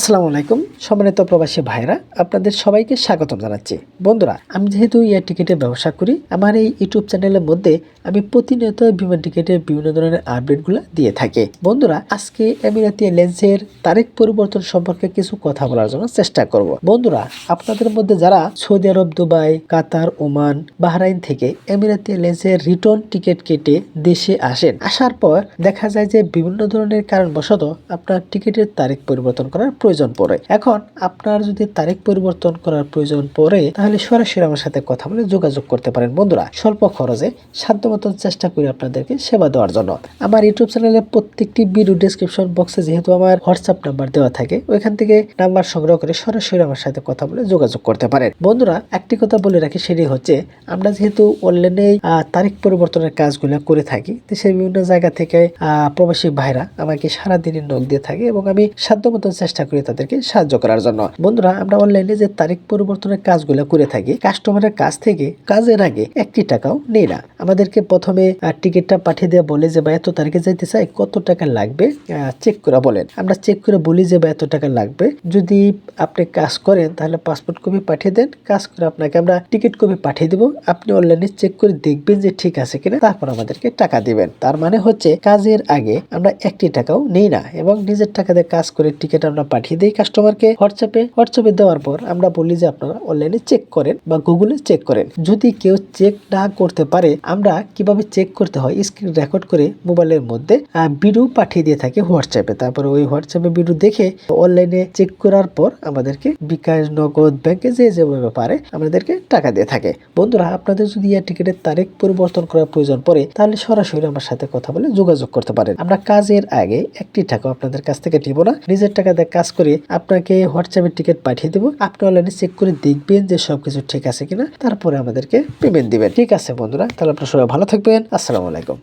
আসসালামু আলাইকুম, সম্মানিত প্রবাসী ভাইরা আপনাদের সবাইকে স্বাগতম জানাচ্ছি। বন্ধুরা, আমি যেহেতু এয়ার টিকিটের ব্যবসা করি, আমার এই ইউটিউব চ্যানেলের মধ্যে আমি প্রতিনিয়ত বিমান টিকিটের বিভিন্ন ধরনের আপডেটগুলো দিয়ে থাকি। বন্ধুরা, আজকে এমিরাতি এয়ারলাইন্সের তারিখ পরিবর্তন সম্পর্কে কিছু কথা বলার জন্য চেষ্টা করব। বন্ধুরা, আপনাদের মধ্যে যারা Saudi Arab, Dubai, Qatar, Oman, Bahrain থেকে এমিরাতি এয়ারলাইন্সের রিটার্ন টিকিট কেটে দেশে আসেন, আসার পর দেখা যায় যে বিভিন্ন ধরনের কারণবশত আপনার টিকিটের তারিখ পরিবর্তন করার প্রয়োজন পড়ে। এখন আপনার যদি তারিখ পরিবর্তন করার প্রয়োজন পড়ে, তাহলে সরাসরি আমার সাথে কথা বলে যোগাযোগ করতে পারেন। বন্ধুরা, স্বল্প খরচে সাধ্য মতন চেষ্টা করি আপনাদেরকে সেবা দেওয়ার জন্য। আমার ইউটিউব চ্যানেলের প্রত্যেকটি ভিডিও ডিসক্রিপশন বক্সে যেহেতু আমার হোয়াটসঅ্যাপ নাম্বার দেওয়া থাকে, ওইখান থেকে নাম্বার সংগ্রহ করে সরাসরি আমার সাথে কথা বলে যোগাযোগ করতে পারেন। বন্ধুরা, একটি কথা বলে রাখি, সেটি হচ্ছে আমরা যেহেতু অনলাইনে তারিখ পরিবর্তনের কাজগুলো করে থাকি দেশের বিভিন্ন জায়গা থেকে প্রবাসী ভাইরা আমাকে সারাদিনের নখ দিয়ে থাকে এবং আমি সাধ্য মতন চেষ্টা করি তাদেরকে সাহায্য করার জন্য। বন্ধুরা, আমরা অনলাইনে যে তারিখ পরিবর্তনের কাজগুলো করে থাকি কাস্টমারের কাছ থেকে কাজের আগে একটি টাকাও নেই না। আমাদেরকে প্রথমে টিকিটটা পাঠিয়ে দেওয়া বলে যে বা এত তারিখে যাইতে চাই, কত টাকা লাগবে? চেক করে বলেন। আমরা চেক করে বলি যে বা এত টাকা লাগবে। যদি আপনি কাজ করেন, তাহলে পাসপোর্ট কপি পাঠিয়ে দেন। কাজ করে আপনাকে আমরা টিকিট কপি পাঠিয়ে দেবো। আপনি অনলাইনে চেক করে দেখবেন যে, ঠিক আছে কিনা। তারপর আমাদেরকে টাকা দিবেন। তার মানে হচ্ছে, কাজের আগে আমরা একটি টাকাও নেই না। এবং নিজের টাকা দিয়ে কাজ করে টিকিট আমরা পাঠিয়ে দিই কাস্টমারকে হোয়াটসঅ্যাপে হোয়াটসঅ্যাপে দেওয়ার পর আমরা বলি যে আপনারা অনলাইনে চেক করেন বা গুগলে চেক করেন। যদি কেউ চেক না করতে পারে, আমরা কীভাবে চেক করতে হয় স্ক্রিন রেকর্ড করে মোবাইলের মধ্যে ভিডিও পাঠিয়ে দিয়ে থাকি হোয়াটসঅ্যাপে তারপরে ওই হোয়াটসঅ্যাপে ভিডিও দেখে অনলাইনে চেক করার পর আমাদেরকে বিকাশ, নগদ ব্যাংকে যে যেভাবে পারে, আমাদেরকে টাকা দিয়ে থাকে। বন্ধুরা, আপনাদের যদি এয়ার টিকিটের তারিখ পরিবর্তন করার প্রয়োজন পড়ে, তাহলে সরাসরি আমার সাথে কথা বলে যোগাযোগ করতে পারেন। আমরা কাজের আগে একটি টাকা আপনাদের কাছ থেকে নিব না। নিজের টাকা দিয়ে কাজ করে আপনাকে হোয়াটসঅ্যাপে টিকিট পাঠিয়ে দেবো। আপনি অনলাইনে চেক করে দেখবেন যে সবকিছু ঠিক আছে কিনা। তারপরে আমাদেরকে পেমেন্ট দিবেন। ঠিক আছে বন্ধুরা, তাহলে আপনার সবাই ভালো থাকবেন। আসসালামু আলাইকুম।